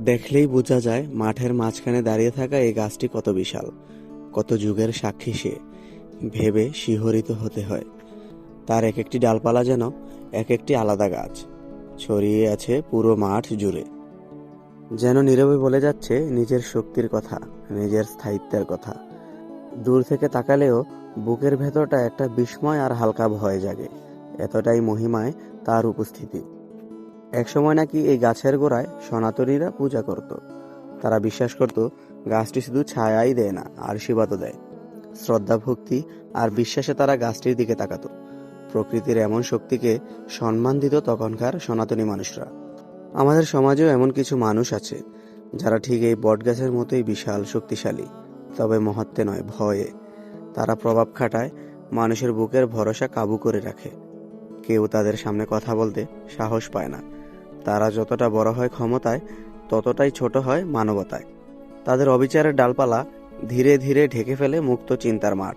দেখলেই বোঝা যায় মাঠের মাঝখানে দাঁড়িয়ে থাকা এই গাছটি কত বিশাল, কত যুগের সাক্ষী সে। ভেবে শিহরিত হতে হয়। তার এক একটি ডালপালা যেন এক একটি আলাদা গাছ, ছড়িয়ে আছে পুরো মাঠ জুড়ে। যেন নীরবে বলে যাচ্ছে নিজের শক্তির কথা, নিজের স্থায়িত্বের কথা। দূর থেকে তাকালেও বুকের ভেতরটা একটা বিস্ময় আর হালকা ভয় জাগে। এতটাই মহিমায় তার উপস্থিতি। একসময় নাকি এই গাছের গোড়ায় সনাতনীরা পূজা করত। তারা বিশ্বাস করত, গাছটি শুধু ছায়াই দেয় না আশীর্বাদও দেয়। শ্রদ্ধা, ভক্তি আর বিশ্বাসে তারা গাছটির দিকে তাকাতো। প্রকৃতির এমন শক্তিকে সম্মান দিত তখনকার সনাতনী মানুষরা। আমাদের সমাজেও এমন কিছু মানুষ আছে, যারা ঠিক এই বটগাছের মতোই বিশাল, শক্তিশালী, তবে মহত্বে নয়, ভয়ে। তারা প্রভাব খাটায়, মানুষের বুকের ভরসা কাবু করে রাখে। কেউ তাদের সামনে কথা বলতে সাহস পায় না তারা যতটা বড় হয় ক্ষমতায়, ততটাই ছোট হয় মানবতায়। তাদের অবিচারের ডালপালা ধীরে ধীরে ঢেকে ফেলে মুক্ত চিন্তার মাঠ।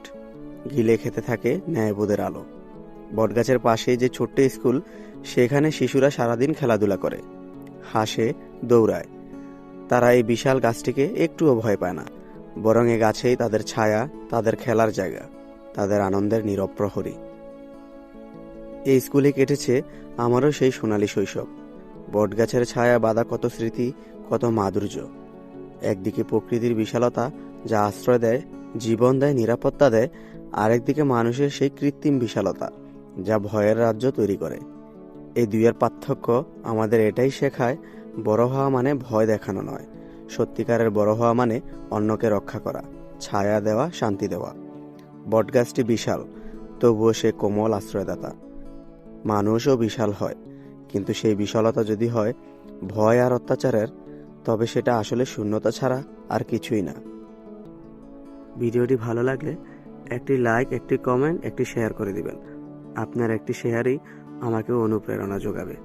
গিলে খেতে থাকে ন্যায়বোধের আলো। বটগাছের পাশে যে ছোট্ট স্কুল, সেখানে শিশুরা সারাদিন খেলাধুলা করে। হাসে, দৌড়ায়। তারা এই বিশাল গাছটিকে একটুও ভয় পায় না। বরং এ গাছেই তাদের ছায়া, তাদের খেলার জায়গা, তাদের আনন্দের নীরব প্রহরী। এই স্কুলে কেটেছে আমারও সেই সোনালী শৈশব। বটগাছের ছায়া বাঁধা কত স্মৃতি, কত মাধুর্য। একদিকে প্রকৃতির বিশালতা, যা আশ্রয় দেয়, জীবন দেয়, নিরাপত্তা দেয়, আরেকদিকে মানুষের সেই কৃত্রিম বিশালতা, যা ভয়ের রাজ্য তৈরি করে। এই দুইয়ের পার্থক্য আমাদের এটাই শেখায়, বড় হওয়া মানে ভয় দেখানো নয়। সত্যিকারের বড় হওয়া মানে অন্যকে রক্ষা করা, ছায়া দেওয়া, শান্তি দেওয়া। বটগাছটি বিশাল, তবুও সে কোমল আশ্রয়দাতা। মানুষও বিশাল হয়। কিন্তু সেই বিশালতা যদি হয়, ভয় আর অত্যাচারের, তবে সেটা আসলে শূন্যতা ছাড়া আর কিছুই না। ভিডিওটি ভালো লাগলে একটি লাইক, একটি কমেন্ট, একটি শেয়ার করে দিবেন। আপনার একটি শেয়ারই আমাকে অনুপ্রেরণা যোগাবে।